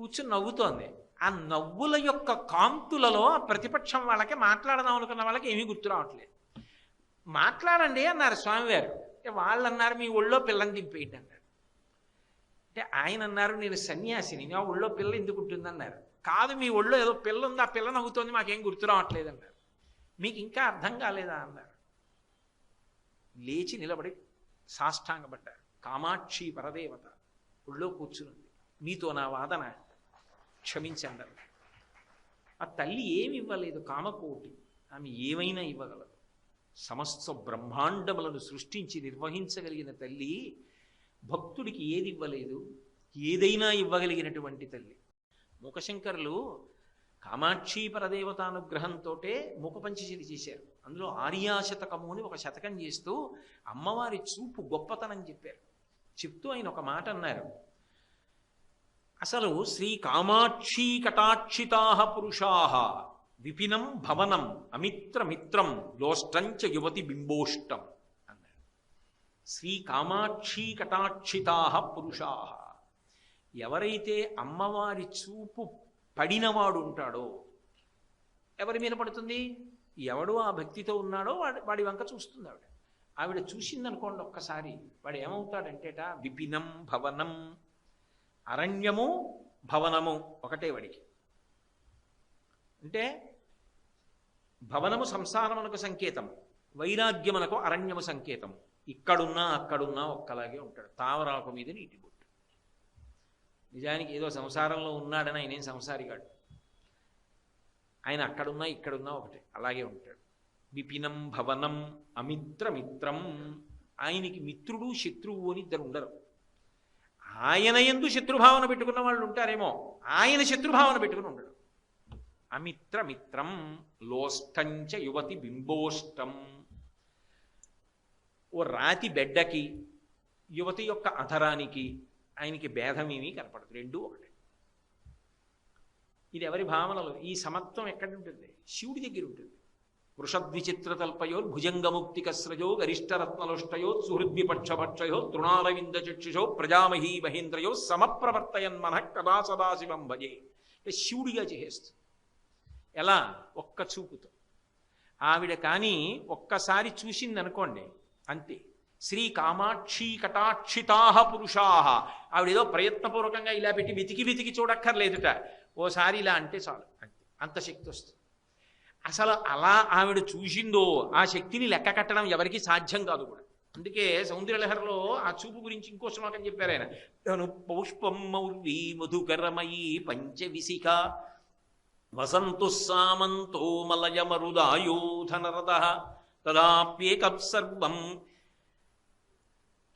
కూర్చుని నవ్వుతోంది. ఆ నవ్వుల యొక్క కాంతులలో ప్రతిపక్షం వాళ్ళకి మాట్లాడదాం అనుకున్న వాళ్ళకి ఏమీ గుర్తు రావట్లేదు. మాట్లాడండి అన్నారు స్వామివారు. వాళ్ళు అన్నారు మీ ఒళ్ళో పిల్లని దింపేయండి అన్నారు. అంటే ఆయన అన్నారు నేను సన్యాసిని నా ఒళ్ళో పిల్ల ఎందుకు ఉంటుందన్నారు కాదు మీ ఒళ్ళో ఏదో పిల్ల ఉంది ఆ పిల్ల నవ్వుతోంది మాకేం గుర్తు రావట్లేదు అన్నారు. మీకు ఇంకా అర్థం కాలేదా అన్నారు. లేచి నిలబడి సాష్టాంగపడ్డారు. కామాక్షి పరదేవత ఒళ్ళో కూర్చునుంది. మీతో నా వాదన క్షమించండి ఆ తల్లి ఏమి ఇవ్వలేదు కామకోటి. ఆమె ఏమైనా ఇవ్వగలదు. సమస్త బ్రహ్మాండములను సృష్టించి నిర్వహించగలిగిన తల్లి భక్తుడికి ఏది ఇవ్వలేదు ఏదైనా ఇవ్వగలిగినటువంటి తల్లి. ముఖశంకరులు కామాక్షి పరదేవతానుగ్రహంతో ముఖపంచశీలి చేశారు. అందులో ఆర్యాశతకము అని ఒక శతకం చేస్తూ అమ్మవారి చూపు గొప్పతనం చెప్పారు. చెప్తూ ఆయన ఒక మాట అన్నారు. అసలు శ్రీ కామాక్షీ కటాక్షితా పురుషా. విపినం భవనం అమిత్రమిత్రం లోష్టంచ యువతి బింబోష్టం అన్నారు శ్రీ కామాక్షీ కటాక్షితా పురుషా. ఎవరైతే అమ్మవారి చూపు పడినవాడు ఉంటాడో ఎవరి మీద పడుతుంది? ఎవడు ఆ భక్తితో ఉన్నాడో వాడి వాడి వంక చూస్తుంది ఆవిడ ఆవిడ చూసిందనుకోండి ఒక్కసారి వాడు ఏమవుతాడంటేట విపినం భవనం అరణ్యము భవనము ఒకటే వాడికి. అంటే భవనము సంసారమునకు సంకేతం వైరాగ్యమునకు అరణ్యము సంకేతం. ఇక్కడున్నా అక్కడున్నా ఒక్కలాగే ఉంటాడు. తావరాకు మీద నీటి బొట్టు. నిజానికి ఏదో సంసారంలో ఉన్నాడని ఆయన ఏం సంసారిగాడు ఆయన అక్కడున్నా ఇక్కడున్నా ఒకటే అలాగే ఉంటాడు. విపినం భవనం అమిత్రమిత్రం ఆయనకి మిత్రుడు శత్రువు అని ఇద్దరు ఉండరు. ఆయన ఎందు శత్రుభావన పెట్టుకున్న వాళ్ళు ఉంటారేమో ఆయన శత్రుభావన పెట్టుకుని ఉండడు. అమిత్రమిత్రం లోష్టంచ యువతి బింబోష్టం. ఓ రాతి బెడ్డకి యువతి యొక్క అధరానికి ఆయనకి భేదమేమీ కనపడదు రెండూ ఒకటే. ఇది ఎవరి భావనలు? ఈ సమత్వం ఎక్కడ ఉంటుంది శివుడి దగ్గర ఉంటుంది. వృషద్విచిత్రతల్పయో భుజంగముక్తికస్రజో గరిష్టరత్నలుష్టయో సుహృద్విపక్షభక్షయో తృణారవింద చక్షుషో ప్రజామహీ మహేంద్రయో సమప్రవర్తయన్ మన కదా సదాశివం భజే. అంటే శివుడిగా చేసేస్తుంది. ఎలా? ఒక్క చూపుతో. ఆవిడ కానీ ఒక్కసారి చూసింది అనుకోండి అంతే. శ్రీ కామాక్షి కటాక్షితాహ పురుషాహ ఆవిడేదో ప్రయత్నపూర్వకంగా ఇలా పెట్టి వెతికి వెతికి చూడక్కర్లేదుట. ఓసారి ఇలా అంటే చాలు అంతే. అంత శక్తి వస్తుంది. అసలు అలా ఆవిడ చూసిందో ఆ శక్తిని లెక్క కట్టడం ఎవరికి సాధ్యం కాదు కూడా. అందుకే సౌందర్యలహరిలో ఆ చూపు గురించి ఇంకో శ్లోకం చెప్పారు ఆయన. తను పౌష్పం మౌర్వి మధుకరమయీ పంచవిశిఖ వసంతు సామంతో మలయమరుదాయోధనరద తదాప్యేకసర్వం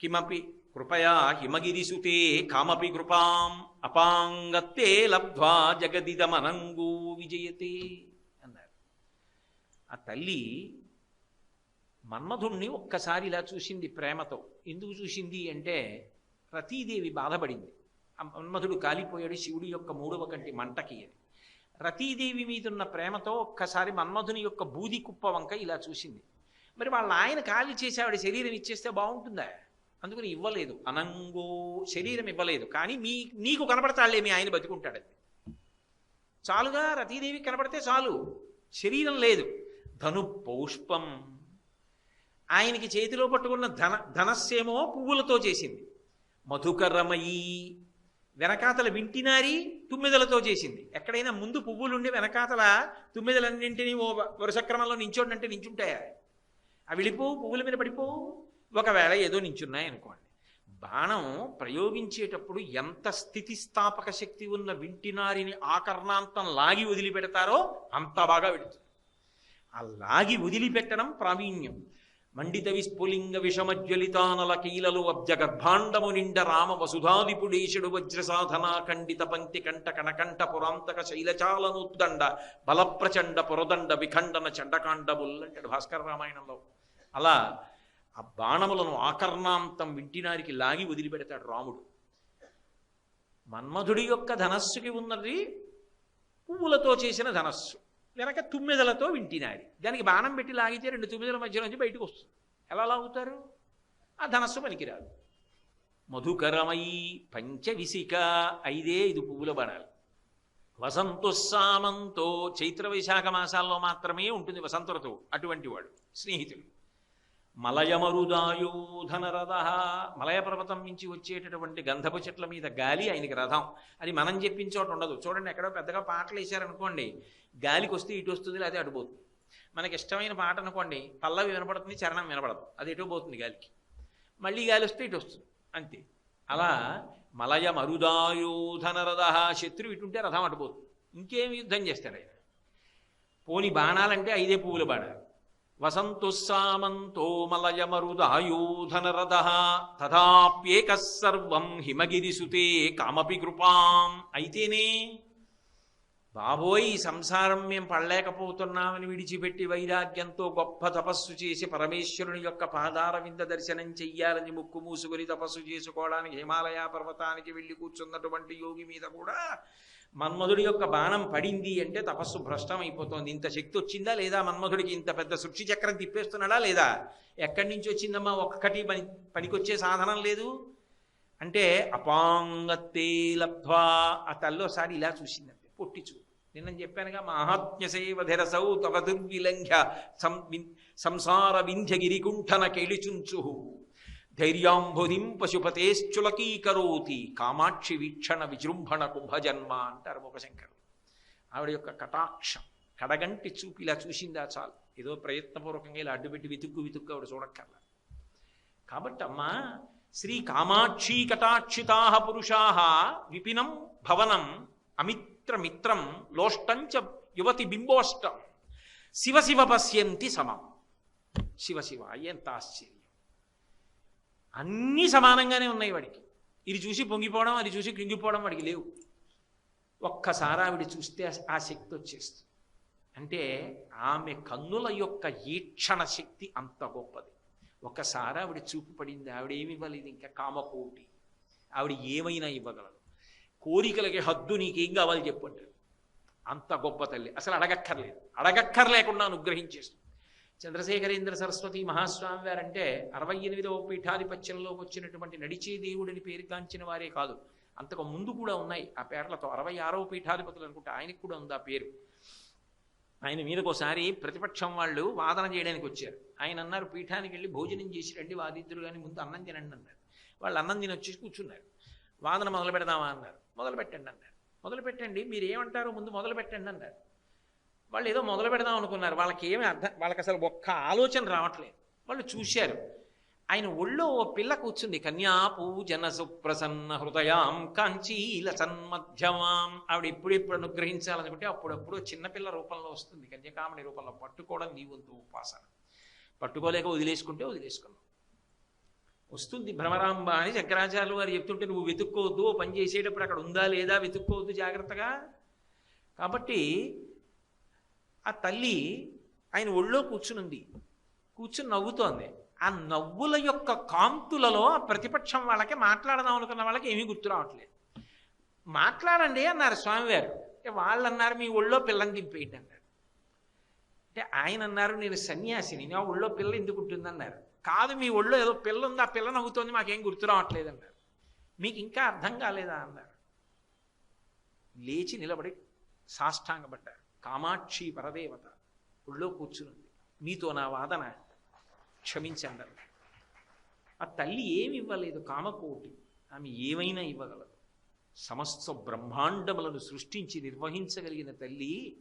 కిమపి కృపయా హిమగిరిసుతే కామపి కృపాం అపాంగత్తే లబ్ధ్వా జగదిదమనంగో విజయతే. ఆ తల్లి మన్మధుణ్ణి ఒక్కసారి ఇలా చూసింది ప్రేమతో. ఎందుకు చూసింది అంటే రతీదేవి బాధపడింది. ఆ మన్మధుడు కాలిపోయాడు శివుడి యొక్క మూడవ కంటి మంటకి అని. రతీదేవి మీదున్న ప్రేమతో ఒక్కసారి మన్మధుని యొక్క బూది కుప్ప వంక ఇలా చూసింది. మరి వాళ్ళ ఆయన ఖాళీ చేసి ఆవిడ శరీరం ఇచ్చేస్తే బాగుంటుందా? అందుకని ఇవ్వలేదు. అనంగో శరీరం ఇవ్వలేదు. కానీ మీ నీకు కనపడతాడులే మీ ఆయన బతుకుంటాడది చాలుగా రతీదేవి కనపడితే చాలు. శరీరం లేదు. ధను పౌష్పం. ఆయనకి చేతిలో పట్టుకున్న ధన ధనస్సేమో పువ్వులతో చేసింది. మధుకరమయీ వెనకాతల వింటినారి తుమ్మెదలతో చేసింది. ఎక్కడైనా ముందు పువ్వులుండి వెనకాతల తుమ్మెదలన్నింటినీ ఓ వరుసక్రమంలో నించోండి అంటే నించుంటాయా? అవి వెళ్ళిపోవు పువ్వుల మీద పడిపోవు ఒకవేళ ఏదో నించున్నాయి అనుకోండి బాణం ప్రయోగించేటప్పుడు ఎంత స్థితిస్థాపక శక్తి ఉన్న వింటినారిని ఆకర్ణాంతం లాగి వదిలిపెడతారో అంత బాగా వెడుతుంది అలాగి వదిలిపెట్టడం ప్రావీణ్యం. మండిత విస్ఫులింగ విషమజ్వలితానల కీలలు అబ్జ గర్భాండము నిండ రామ వసుధాదిపుడేశుడు వజ్ర సాధనా ఖండిత పంక్తి కంట కనకంఠ పురాంతక శైలచాలనుద్దండ బలప్రచండ పురదండ విఖండన చండకాండముల్ అంటాడు భాస్కర రామాయణంలో. అలా ఆ బాణములను ఆకర్ణాంతం వింటినారికి లాగి వదిలిపెడతాడు రాముడు. మన్మధుడి యొక్క ధనస్సుకి ఉన్నది పువ్వులతో చేసిన ధనస్సు. వెనక తుమ్మెదలతో వింటినాడి. దానికి బాణం పెట్టి లాగితే రెండు తుమ్మెదల మధ్య నుంచి బయటకు వస్తుంది. ఎలా లాగుతారు? ఆ ధనస్సు పనికిరాదు. మధుకరమయి పంచవిసిక ఐదే ఇది పువ్వుల బాణాలు వసంతు సామంతో చైత్ర వైశాఖ మాసాల్లో మాత్రమే ఉంటుంది వసంత ఋతువు అటువంటి వాడు స్నేహితుడు. మలయమరుదాయోధన రథ మలయ పర్వతం నుంచి వచ్చేటటువంటి గంధపు చెట్ల మీద గాలి ఆయనకి రథం. అది మనం చెప్పిన చోట ఉండదు. చూడండి ఎక్కడో పెద్దగా పాటలు వేశారనుకోండి గాలికి వస్తే ఇటు వస్తుంది లేదా అటు పోతుంది. మనకి ఇష్టమైన పాట అనుకోండి పల్లవి వినపడుతుంది చరణం వినపడదు. అది ఎటు పోతుంది గాలికి. మళ్ళీ గాలి వస్తే ఇటు వస్తుంది. అంతే. అలా మలయ మరుదాయోధన రథ శత్రువు ఇటుంటే రథం అటుపోతుంది ఇంకేమి యుద్ధం చేస్తాడు ఆయన? పోని బాణాలంటే ఐదే పువ్వుల బాణాలు వసంతు సామంతో మలయమరుదాయోధన సర్వం హిమగిరిసుతే కామపి కృపాం. అయితేనే బాబోయ్ ఈ సంసారం మేము పడలేకపోతున్నామని విడిచిపెట్టి వైరాగ్యంతో గొప్ప తపస్సు చేసి పరమేశ్వరుని యొక్క పాదార వింద దర్శనం చెయ్యాలని ముక్కు మూసుకొని తపస్సు చేసుకోవడానికి హిమాలయ పర్వతానికి వెళ్ళి కూర్చున్నటువంటి యోగి మీద కూడా మన్మధుడి యొక్క బాణం పడింది అంటే తపస్సు భ్రష్టం అయిపోతుంది ఇంత శక్తి వచ్చిందా లేదా? మన్మధుడికి ఇంత పెద్ద సృష్టి చక్రం తిప్పేస్తున్నాడా లేదా? ఎక్కడి నుంచి వచ్చిందమ్మా? ఒక్కటి పని పనికొచ్చే సాధనం లేదు. అంటే అపాంగత్తే లబ్ధ్వా ఆ తల్లోసారి ఇలా చూసిందంటే పొట్టి చూ నిన్న చెప్పానుగా మహాత్మ్యసేవధిరసౌ తవ దుర్విలంఘ్య సం విన్- సంసార వింధ్యగిరికుంఠన కెళిచుంచు ధైర్యాంబుధిం పశుపతేశ్చులకీకరోతి కామాక్షి వీక్షణ విజృంభణ కుంభజన్మ అంటారు ముఖశంకరు ఆవిడ యొక్క కటాక్షం కడగంటి చూపు ఇలా చూసిందా చాలు. ఏదో ప్రయత్నపూర్వకంగా ఇలా అడ్డుపెట్టి వితుక్కు వితుక్కు ఆవిడ చూడక్కర్లా. కాబట్టి అమ్మా శ్రీ కామాక్షీ కటాక్షితా పురుషా విపినం భవనం అమిత్రమిత్రం లోష్టంచ యువతి బింబోష్టం. శివ శివ పశ్యంతి సమం. శివ శివ ఎంత ఆశ్చర్యం. అన్నీ సమానంగానే ఉన్నాయి వాడికి. ఇది చూసి పొంగిపోవడం అది చూసి కృంగిపోవడం వాడికి లేవు. ఒక్కసారి ఆవిడ చూస్తే ఆ- శక్తి వచ్చేస్తుంది. అంటే ఆమె కన్నుల యొక్క ఈక్షణ శక్తి అంత గొప్పది. ఒకసారి ఆవిడ చూపు పడింది ఆవిడ ఏమి ఇవ్వలేదు ఇంకా కామకోటి. ఆవిడ ఏమైనా ఇవ్వగలదు. కోరికలకి హద్దు నీకేం కావాలి చెప్పు అంత గొప్ప తల్లి. అసలు అడగక్కర్లేదు. అడగక్కర్లేకుండా అనుగ్రహించేస్తుంది. చంద్రశేఖరేంద్ర సరస్వతి మహాస్వామి వారంటే అరవై ఎనిమిదవ పీఠాధిపత్యంలోకి వచ్చినటువంటి నడిచే దేవుడిని పేరుగాంచిన వారే కాదు. అంతకు ముందు కూడా ఉన్నాయి. ఆ పేర్లతో అరవై ఆరవ పీఠాధిపతులు అనుకుంటే ఆయనకు కూడా ఉంది ఆ పేరు. ఆయన మీదకోసారి ఒకసారి ప్రతిపక్షం వాళ్ళు వాదన చేయడానికి వచ్చారు. ఆయన అన్నారు పీఠానికి వెళ్ళి భోజనం చేసి రండి వాదిద్దరు కానీ ముందు అన్నం తినండి అన్నారు. వాళ్ళు అన్నం తిని వచ్చేసి కూర్చున్నారు. వాదన మొదలు పెడదామా అన్నారు. మొదలు పెట్టండి అన్నారు. మొదలు పెట్టండి మీరు ఏమంటారో ముందు మొదలు పెట్టండి అన్నారు. వాళ్ళు ఏదో మొదలు పెడదాం అనుకున్నారు. వాళ్ళకి ఏమీ అర్థం వాళ్ళకి అసలు ఒక్క ఆలోచన రావట్లేదు. వాళ్ళు చూశారు. ఆయన ఒళ్ళో ఓ పిల్ల కూర్చుంది. కన్యాపూ జన సుప్రసన్న హృదయాం కాంచీల సన్మధ్యమాం. ఆవిడ ఎప్పుడెప్పుడు అనుగ్రహించాలనుకుంటే అప్పుడప్పుడు చిన్నపిల్ల రూపంలో వస్తుంది. కన్యకామణి రూపంలో పట్టుకోవడం నీ వంతు ఉపాసన. పట్టుకోలేక వదిలేసుకుంటే వదిలేసుకున్నాం. వస్తుంది భ్రమరాంబ అని శంకరాచార్యులు వారు చెప్తుంటే నువ్వు వెతుక్కోవద్దు పని చేసేటప్పుడు అక్కడ ఉందా లేదా వెతుక్కోవద్దు జాగ్రత్తగా. కాబట్టి ఆ తల్లి ఆయన ఒళ్ళో కూర్చునుంది. కూర్చుని నవ్వుతోంది. ఆ నవ్వుల యొక్క కాంతులలో ప్రతిపక్షం వాళ్ళకి మాట్లాడదాం అనుకున్న వాళ్ళకి ఏమీ గుర్తు రావట్లేదు. మాట్లాడండి అన్నారు స్వామివారు. వాళ్ళు అన్నారు మీ ఒళ్ళో పిల్లని దింపేయండి అన్నారు అంటే ఆయన అన్నారు నేను సన్యాసిని నా ఒళ్ళో పిల్ల ఎందుకు ఉంటుందన్నారు. కాదు మీ ఒళ్ళో ఏదో పిల్ల ఉంది ఆ పిల్ల నవ్వుతోంది మాకేం గుర్తు రావట్లేదు అన్నారు. మీకు ఇంకా అర్థం కాలేదా అన్నారు. లేచి నిలబడి సాష్టాంగపడ్డారు. కామాక్షి పరదేవత. ఒళ్ళో కూర్చునుంది. మీతో నా వాదన క్షమించండి ఆ తల్లి ఏమి ఇవ్వలేదు కామకోటి. ఆమె ఏమైనా ఇవ్వగలదు. సమస్త బ్రహ్మాండములను సృష్టించి నిర్వహించగలిగిన తల్లి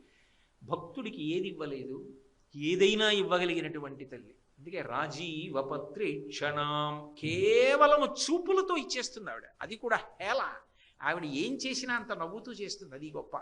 భక్తుడికి ఏది ఇవ్వలేదు ఏదైనా ఇవ్వగలిగినటువంటి తల్లి. అందుకే రాజీవపత్రి క్షణం కేవలము చూపులతో ఇచ్చేస్తుంది ఆవిడ. అది కూడా హేళ. ఆవిడ ఏం చేసినా అంత నవ్వుతూ చేస్తుంది అది గొప్ప.